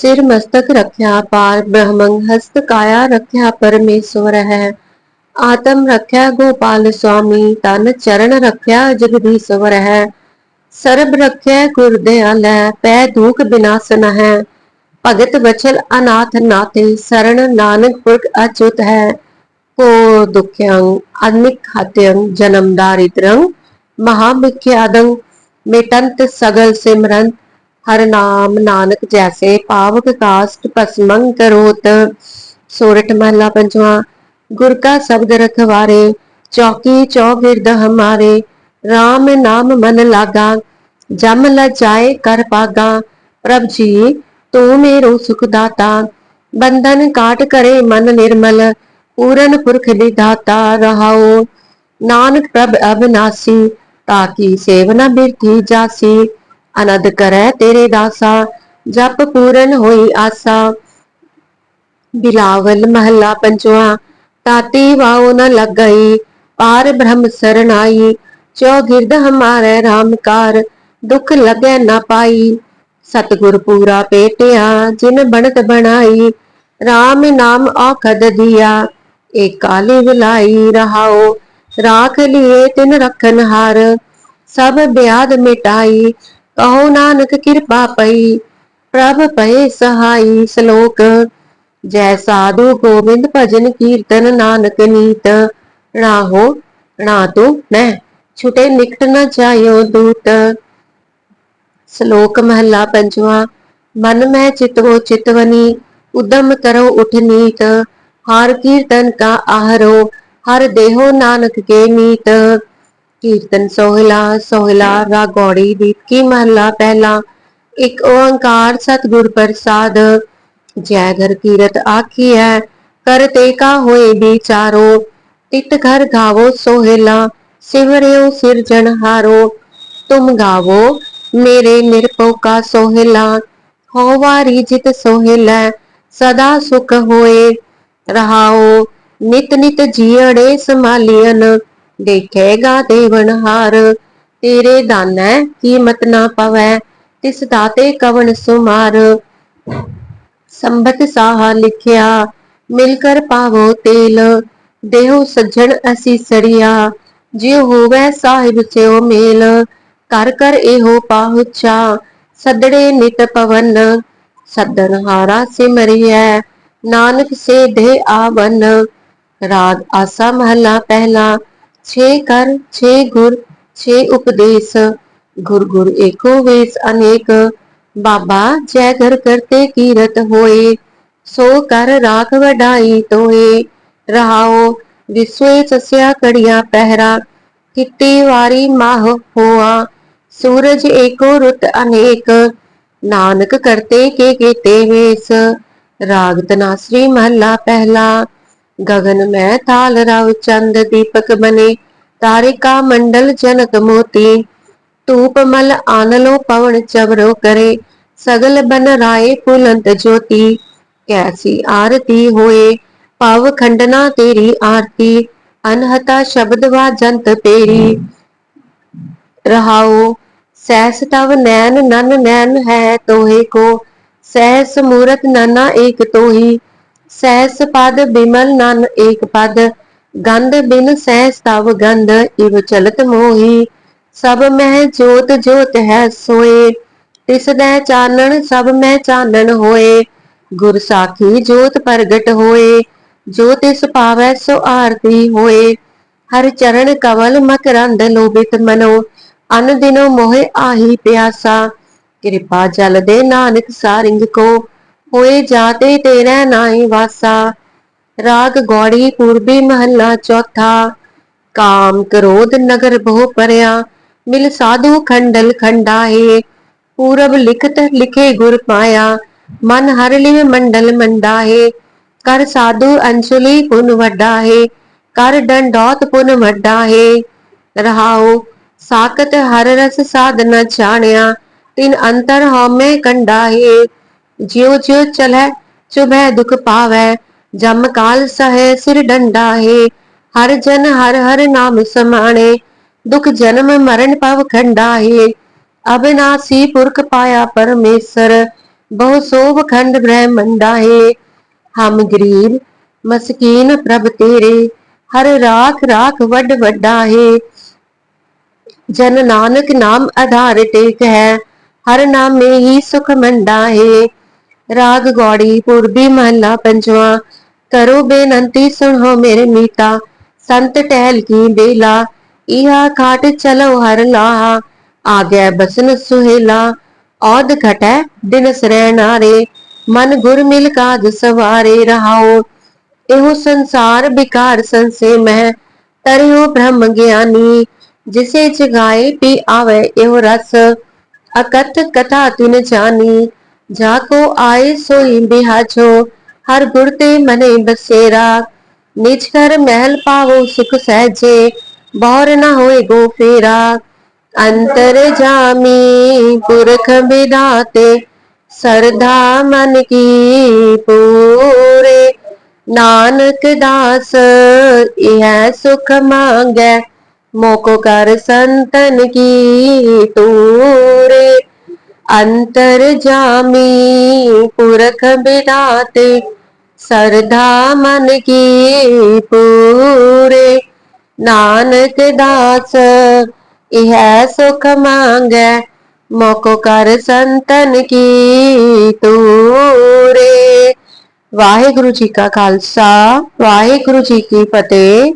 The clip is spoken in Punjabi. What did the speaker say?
ਸਿਰ ਮਸਤਕ ਰੱਖਿਆ ਪਾਰ ਬ੍ਰਹਮੰ ਹਸਤ ਕਾਇਆ ਰੱਖਿਆ ਪਰਮੇਸ਼ਵਰ ਹੈ ਆਤਮ ਰੱਖਿਆ ਗੋਪਾਲ ਸੁਆਮੀ ਤਨ ਚਰਨ ਰੱਖਿਆ ਜਗਦੀਸ਼ਵਰ ਹੈ ਸਰਬ ਰੱਖਿਆ ਗੁਰਦਿਆਲੈ ਪੈ ਦੁਖ ਬਿਨਾਸਨ ਹੈ ਭਗਤ ਬਚਲ ਅਨਾਥ ਨਾਤੇ ਸਰਣ ਨਾਨਕ ਪੁਰਖ ਅਚੁਤ ਹੈ ਕੋ ਦੁਖਯੰ ਅਨਿਕ ਹਤਯੰ ਜਨਮ ਦਾਰਿਦ੍ਰੰ ਮਹਾ ਮੁਖਿਆਦੰ ਮੇਟੰਤ ਸਗਲ ਸਿਮਰੰਤ ਹਰ ਨਾਮ ਨਾਨਕ ਜੈਸੇ ਪਾਵਕ ਕਾਸਟ ਭਸਮੰ ਕਰੋਤ। ਸੋਰਠ ਮਹਲਾ ਪੰਜਵਾ, ਗੁਰ ਕਾ ਸ਼ਬਦ ਰਖਵਾਰੇ, ਚੌਕੀ ਚੌਗਿਰਦ ਹਮਾਰੇ। RAM ਨਾਮ ਮਨ ਲਾਗਾ, ਜਮ ਲ ਜਾਏ ਕਰ ਪਾਗਾ ਪ੍ਰਭ ਜੀ, ਤੂੰ ਮੇਰੋ ਸੁਖ ਦਾਤਾ। ਬੰਧਨ ਕਾਟ ਕਰੇ ਮਨ ਨਿਰਮਲ, ਪੂਰਨ ਪੁਰਖ ਵਿਧਾਤਾ ਰਹਾਓ ਨਾਨਕ ਪ੍ਰਭ ਅਬਨਾਸੀ ਤਾਕੀ ਸੇਵਨਾ ਬਿਰਥੀ ਜਾਸੀ। ਅਨੰਦ ਕਰੈ ਤੇਰੇ ਦਾਸਾ, ਜਪ ਪੂਰਨ ਹੋਈ ਆਸਾ। ਬਿਲਾਵਲ ਮਹੱਲਾ ਪੰਜਵਾ, ਤਾਤੀ ਵਾਉ ਨ ਲੱਗਈ, ਪਾਰ ਬ੍ਰਹਮ ਸਰਣਾਈ ਚੋ ਗਿਰਦ ਹਮਾਰੇ RAM ਦੁਖ ਲਗੈ ਨਾ ਪਾਈ। ਸਤਗੁਰ ਪੂਰਾ ਪੇਟਿਆ, ਜਿਨ ਬਣਤ ਬਣਾਈ RAM ਨਾਮ ਔਖਦ ਦਿਆ। ਏ ਕਾਲੀ ਵਿਲਾਈ ਰਹਾਓ ਰਾਖ ਲਿਏ ਤਿਨ ਰਖਨ ਹਾਰ, ਸਭ ਬਿਆਦ ਮਿਟਾਈ ਕਹੋ ਨਾਨਕ ਕਿਰਪਾ ਪਈ, ਪ੍ਰਭ ਪਏ ਸਹਾਈ ਸ਼ਲੋਕ। ਜੈ ਸਾਧੂ ਗੋਬਿੰਦ ਭਜਨ ਕੀਰਤਨ ਨਾਨਕ ਨੀਤ। ਰਾਹੋ ਨਾ ਤੂੰ ਮੈਂ ਛੁਟੇ ਨਿਕਟ ਨ ਜਾਇਓ ਦੂਤ। ਸ਼ਲੋਕ ਮਹਲਾ ਪੰਜਵਾ, ਮਨ ਮੈਂ ਚਿਤਵੋ ਚਿਤਵਨੀ, ਉਦਮ ਕਰੋ ਉਠ ਨੀਤ। ਹਰ ਕੀਰਤਨ ਕਾ ਆਹਰੋ, ਹਰ ਦੇਹੋ ਨਾਨਕ ਕੇ ਨੀਤ ਕੀਰਤਨ ਸੋਹਿਲਾ ਸੋਹਿਲਾ, ਰਾਗੌੜੀ ਦੀਪ ਕੀ ਮਹਲਾ ਪਹਿਲਾ। ਇੱਕ ਓੰਕਾਰ ਸਤਿਗੁਰ ਪ੍ਰਸਾਦ, ਜੈ ਘਰ ਕੀਰਤ ਆਖੀਐ ਕਰ ਤੇ ਕਾ ਹੋਏ ਵਿਚਾਰੋ। ਤਿਤ ਘਰ ਗਾਵੋ ਸੋਹਿਲਾ, ਸਿਮਰਿਓ ਸਿਰਜਣਹਾਰੋ ਤੁਮ ਗਾਵੋ ਮੇਰੇ ਨਿਰਭਉ ਕਾ ਸੋਹਿਲਾ ਹੋ ਵਾਰੀ ਜਿਤ ਸੋਹਿਲਾ, ਸਦਾ ਸੁਖ ਹੋਏ ਰਹਾਓ। ਨਿਤ ਨਿਤ ਜੀੜੇ ਸਮਾਲੀਨ ਦੇਖੇਗਾ ਦੇਵਨਹਾਰ ਤੇਰੇ ਦਾਨੈ ਕੀਮਤ ਨਾ ਪਵੈ, ਤਿਸ ਦਾਤੇ ਕਵਣ ਸੁਮਾਰ। ਸੰਬਤ ਸਾਹਾ ਲਿਖਿਆ, ਮਿਲ ਕਰ ਪਾਵੋ ਤੇਲ। ਦੇਹੋ ਸੱਜਣ ਅਸੀ ਸੜਿਆ, ਜਿਉ ਹੋਵੇ ਸਾਹਿਬ ਸਿਓ ਮੇਲ। ਕਰ ਕਰ ਇਹੋ ਪਾਹੁਚਾ ਸਦੜੇ ਨਿਤ ਪਵਨ। ਸਦਨ ਹਾਰਾ ਸਿਮਰਿਐ, ਨਾਨਕ ਸੇ ਦੇ ਆਵਨ। ਰਾਗ ਆਸਾ ਮਹਲਾ ਪਹਿਲਾ ਛੇ ਕਰ, ਛੇ ਗੁਰ, ਛੇ ਉਪਦੇਸ਼। ਗੁਰ ਗੁਰ ਏਕੋ ਵੇਸ ਅਨੇਕ। ਬਾਬਾ ਜੈ ਘਰ ਕਰਤੇ ਕੀਰਤ ਹੋਏ, ਸੋ ਕਰ ਰਾਖ ਵਡਾਈ ਤੋਏ। ਰਹਾਓ ਵਿਸਵੇ ਸਸਿਆ ਕੜੀਆਂ ਪਹਿਰਾ, ਕਿਤੇ ਵਾਰੀ ਮਾਹ ਹੋਆ। ਸੂਰਜ ਏਕੋ ਰੁੱਤ ਅਨੇਕ, ਨਾਨਕ ਕਰਤੇ ਕੇ ਕੀਤੇ ਵੇਸ। ਰਾਗ ਤਨਾਸਰੀ ਮਹਲਾ ਪਹਿਲਾ ਗगन ਮੈਂ ਤਾਲ ਰਵ ਚੰਦ ਦੀਪਕ ਬਨੇ ਤਾਰਿਕਾ ਮੰਡਲ ਜਨਕ ਮੋਤੀ। ਧੂਪ ਮਲ ਆਨਲੋ ਪਵਨ ਚਵਰੋ ਕਰੇ, ਸਗਲ ਬਨ ਰਾਏ ਫੁਲੰਤ ਜੋਤੀ। ਕੈਸੀ ਆਰਤੀ ਹੋਏ, ਭਵ ਖੰਡਨਾ ਤੇਰੀ ਆਰਤੀ, ਅਨਹਤਾ ਸ਼ਬਦ ਵਾਜੰਤ ਤੇਰੀ। ਰਹਾਉ ਸੈਸ ਤਵ ਨੈਣ ਨਨ ਨੈਣ ਹੈ ਤੋਹੇ ਕੋ, ਸਹਿਸ ਮੂਰਤ ਨਨਾ ਏਕ ਤੋਹੀ। ਸਹਿਸ ਪਦ ਬਿਮਲ ਨਨ ਏਕ ਪਦ, ਗੰਧ ਬਿਨ ਸਹਿ ਤਵ ਗੰਧ, ਇਵ ਚਲਤ ਮੋਹੀ। ਸਭ ਮਹਿ ਜੋਤ ਜੋਤ ਹੈ ਸੋਏ ਤਿਸ ਦੈ ਚਾਨਣ ਸਭ ਮਹਿ ਚਾਨਣ ਹੋਏ। ਗੁਰ ਸਾਖੀ ਜੋਤ ਪ੍ਰਗਟ ਹੋਏ, ਜੋ ਤਿਸ ਪਾਵੈ ਸੋ ਆਰਤੀ ਹੋਏ। ਹਰ ਚਰਨ ਕਵਲ ਮਕਰੰਦ ਲੋਭਿਤ ਮਨੋ, ਅਨ ਦਿਨੋ ਮੋਹਿ ਆਹੀ ਪਿਆਸਾ। ਕਿਰਪਾ ਜਲ ਦੇ ਨਾਨਕ ਸਾਰਿੰਗ ਕੋ ਹੋਏ ਜਾਤੇ ਤੇਰੇ ਨਾਹੀ ਵਾਸਾ। ਰਾਗ ਗੌੜੀ ਪੂਰਬੀ ਮਹੱਲਾ ਚੌਥਾ। ਕਾਮ ਕ੍ਰੋਧ ਨਗਰ ਬਹੁ ਪਰਿਆ। ਮਿਲ ਸਾਧੂ ਖੰਡਲ ਖੰਡਾਏ ਪੂਰਬ ਲਿਖਤ ਲਿਖੇ ਗੁਰ ਪਾਇਆ। ਮਨ ਹਰ ਲਿਵ ਮੰਡਲ ਮੰਡਾਏ ਕਰ ਸਾਧੂ ਅੰਸ਼ਲੀ ਪੁਨ ਵੱਡਾ ਹੈ ਕਰ ਡੰਡੌਤ ਪੁਨ ਵੱਡਾ ਹੈ ਰਹਾਉ ਹਰ ਰਸ ਸਾਧਨਾ ਛਾਣਿਆ ਤਿਨ ਅੰਤਰ ਹਉਮੈ ਕੰਡਾ ਹੈ ਜਿਉ ਜਿਉ ਚਲੈ ਚੁਭੈ ਦੁਖ ਪਾਵੈ ਜਮ ਕਾਲ ਸਹੈ ਸਿਰ ਡੰਡਾ ਹੈ। ਹਰ ਜਨ ਹਰ ਹਰ ਨਾਮ ਸਮਾਣੇ, ਦੁਖ ਜਨਮ ਮਰਨ ਪਵ ਖੰਡਾ ਹੈ। ਅਬਿਨਾਸੀ ਪੁਰਖ ਪਾਇਆ ਪਰਮੇਸ਼ਰ, ਬਹੁ ਸੋਭ ਖੰਡ ਬ੍ਰਹਮੰਡਾ ਹੈ। ਹਮ ਗਰੀਬ, ਮਸਕੀਨ ਪ੍ਰਭ ਤੇਰੇ, ਹਰ ਰਾਖ ਰਾਖ ਵੱਡ ਵੱਡਾ ਹੈ। ਜਨ ਨਾਨਕ ਨਾਮ ਆਧਾਰ ਟੇਕ ਹੈ, ਹਰ ਨਾਮੇ ਹੀ ਸੁਖ ਮੰਡਾ ਹੈ। ਰਾਗ ਗੌੜੀ ਪੂਰਬੀ ਮਹੱਲਾ ਪੰਜਵਾਂ ਕਰੋ ਬੇਨੰਤੀ ਸੁਣੋ ਮੇਰੇ ਮੀਤਾ ਸੰਤ ਟਹਿਲ ਕੀ ਬੇਲਾ ਇਹਾ ਖਾਟ ਚਲੋ ਹਰ ਲਾਹਾ ਆਗੈ ਬਸਨ ਸੁਹੇਲਾ ਔਦ ਘਟੈ ਦਿਨ ਸਰੈਨਾਰੇ ਮਨ ਗੁਰ ਮਿਲ ਕਾਜ ਸਵਾਰੇ ਰਹਾਓ ਇਹੋ ਸੰਸਾਰ ਬਿਕਾਰ ਸੰਸੇ ਮਹਿ ਤਰਿਓ ਬ੍ਰਹਮ ਗਿਆਨੀ ਜਿਸੇ ਜਗਾਏ ਪੀ ਆਵੇ ਇਹੋ ਰਸ ਅਕਤ ਕਥਾ ਤਿਨ ਜਾਨੀ ਜਾ ਕੋ ਆਏ ਸੋਈ ਬਿਹਾਜੋ ਹਰ ਗੁਰ ਤੇ ਮਨੇ ਬਸੇਰਾ। ਨਿਜ ਘਰ ਮਹਿਲ ਪਾਵੋ ਸੁਖ ਸਹਜੇ, ਬੌਰ ਨ ਹੋਏ ਗੋ ਫੇਰਾ। ਅੰਤਰ ਜਾਮੀ ਪੁਰਖ ਸਰਦਾ ਮਨ ਕੀ ਪੂਰੇ। ਨਾਨਕ ਦਾਸ, ਇਹ ਸੁਖ ਮੰਗੈ, ਮੋਕੋ ਕਰ ਸੰਤਨ ਕੀ ਤੂਰੇ। ਅੰਤਰ ਜਾਮੀ, ਪੁਰਖ ਬਿਦਾਤੇ ਸਰਦਾ ਮਨ ਕੀ ਨਾਨਕ ਦਾਸ, ਇਹ ਸੁਖ ਮੰਗੈ ਮੋਕੋ ਕਰ ਸੰਤਨ ਕੀ ਤੂਰੇ। ਵਾਹਿਗੁਰੂ ਜੀ ਕਾ ਖਾਲਸਾ, ਵਾਹਿਗੁਰੂ ਜੀ ਕੀ ਫਤਿਹ।